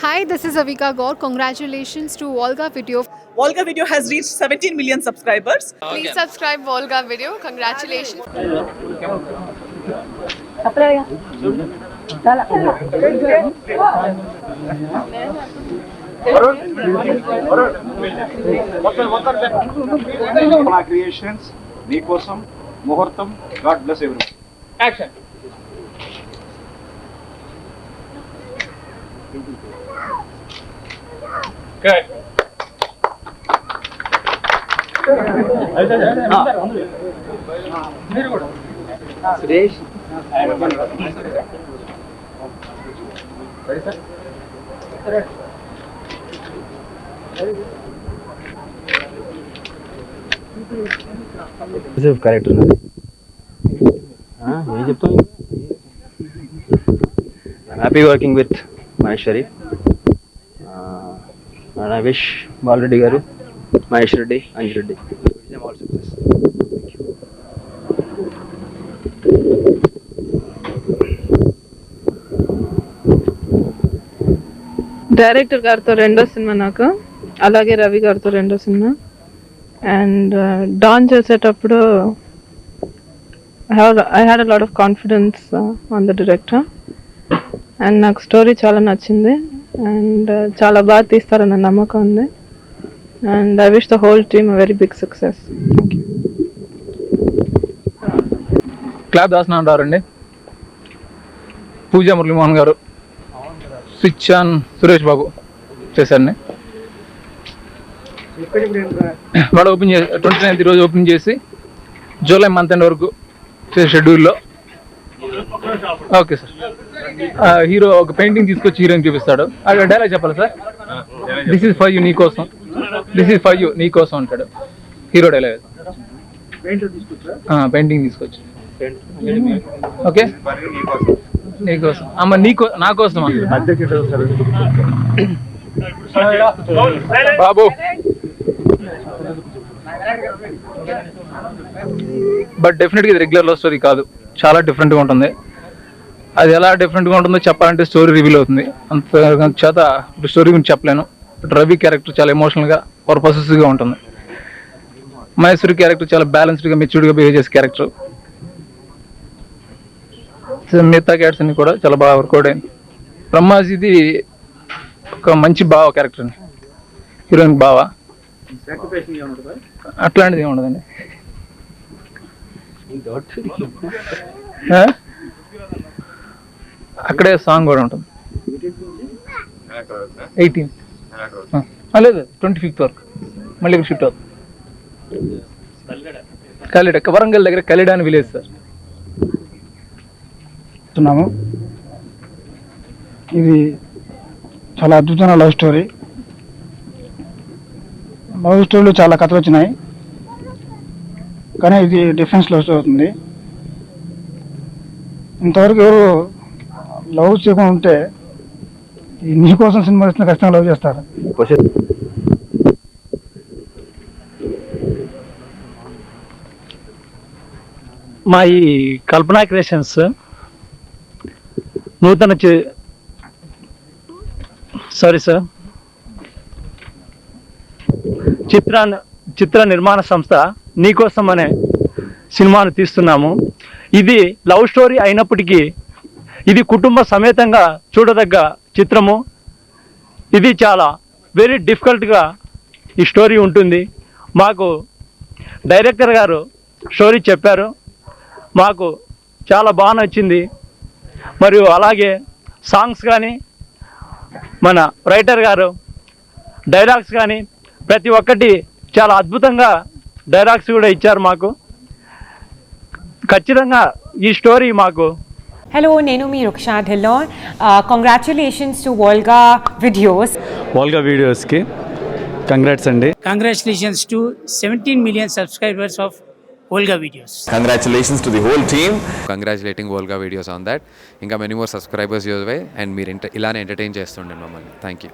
Hi, this is Avika Gaur. Congratulations to Volga Video. Volga Video has reached 17 million subscribers. Please subscribe Volga Video. Congratulations. Creations, Nikosom, Mohortam. God bless everyone. Action. Action correct Suresh correct ఉన్నది ఏం చెప్తాం happy working with Maheshwari. I wish Bala Reddy గారు Mahesh Reddy Anju Reddy. All success director గారితో రెండో cinema నాకు అలాగే రవి గారితో రెండో సినిమా. అండ్ డాన్ చేసేటప్పుడు I had a lot of confidence on the director and నాకు స్టోరీ చాలా నచ్చింది. అండ్ uh, చాలా బాగా తీస్తారన్న నమ్మకం ఉంది. And I wish the whole team very big success clap దాసిన అంటారండి. పూజా మురళీమోహన్ గారు. స్విచ్ ఆన్ సురేష్ బాబు చేశారండి వాడు ఓపెన్ చేసి ట్వంటీ నైన్త్ రోజు ఓపెన్ చేసి జూలై మంత్ ఎండ్ వరకు చేసే షెడ్యూల్లో ఓకే సార్. హీరో ఒక పెయింటింగ్ తీసుకొచ్చి హీరోయిన్ చూపిస్తాడు. అక్కడ డైలాగ్ చెప్పాలి sir. This is for you నీ కోసం. దిస్ ఇస్ ఫర్ యూ నీ కోసం అంటాడు. హీరో డైలాగ్ పెయింటింగ్ తీసుకొచ్చి. ఓకే నీకోసం అమ్మ నీకో నా కోసం బాబు. బట్ డెఫినెట్గా ఇది రెగ్యులర్ లవ్ స్టోరీ కాదు. చాలా డిఫరెంట్గా ఉంటుంది. అది ఎలా డిఫరెంట్గా ఉంటుందో చెప్పాలంటే స్టోరీ రివీల్ అవుతుంది. అంత చేత ఇప్పుడు స్టోరీ గురించి చెప్పలేను. రవి క్యారెక్టర్ చాలా ఎమోషనల్గా పర్పసెస్గా ఉంటుంది. మహేశ్వరి క్యారెక్టర్ చాలా బ్యాలెన్స్డ్గా మెచ్యూర్డ్గా బిహేవ్ చేసే క్యారెక్టర్ మిగతా క్యారెక్టర్స్ అన్ని కూడా చాలా బాగా వర్కౌట్ అయింది. బ్రహ్మాజీది ఒక మంచి బావ క్యారెక్టర్ అండి. హీరోయిన్ బావ. అట్లాంటిది ఏమి ఉండదండి? అక్కడే సాంగ్ కూడా ఉంటుంది. ఎయిటీన్ లేదు ట్వంటీ ఫిఫ్త్ వరకు. మళ్ళీ ఇక్కడ షిఫ్ట్ అవుతుంది. కలిడ వరంగల్ దగ్గర కలిడ అని విలేజ్ సార్. చెప్తున్నాము. ఇది చాలా అద్భుతమైన లవ్ స్టోరీ. లవ్ స్టోరీలు చాలా కథలు వచ్చినాయి. కానీ ఇది డిఫరెన్స్ లవ్ స్టోరీ అవుతుంది ఇంతవరకు ఎవరు లవ్ చేయకుండా ఉంటే ఈ నీకోసం సినిమా ఇస్తున్న ఖచ్చితంగా లవ్ చేస్తారు. మా ఈ కల్పనా క్రియేషన్స్ నూతన చి- సారీ సార్ చిత్ర చిత్ర నిర్మాణ సంస్థ నీకోసం అనే సినిమాను తీస్తున్నాము. ఇది లవ్ స్టోరీ అయినప్పటికీ ఇది కుటుంబ సమేతంగా చూడదగ్గ చిత్రము. ఇది చాలా వెరీ డిఫికల్ట్గా ఈ స్టోరీ ఉంటుంది. మాకు డైరెక్టర్ గారు స్టోరీ చెప్పారు. మాకు చాలా బాగా నచ్చింది. మరియు అలాగే సాంగ్స్ కానీ మన రైటర్ గారు డైలాగ్స్ కానీ ప్రతి ఒక్కటి చాలా అద్భుతంగా డైలాగ్స్ కూడా ఇచ్చారు మాకు. ఖచ్చితంగా ఈ స్టోరీ మాకు Hello, నేను మీ Ruksha Dhillon congratulations to Volga videos Volga వీడియోస్కి కంగ్రాట్స్ అండి Congratulations to 17 million subscribers of Olga Videos. Congratulations to the whole team. Congratulating Volga videos on that. ఇంకా many more subscribers use why and మీరు ఇంట ఇలానే entertain చేస్తుండే మమ్మల్ని thank you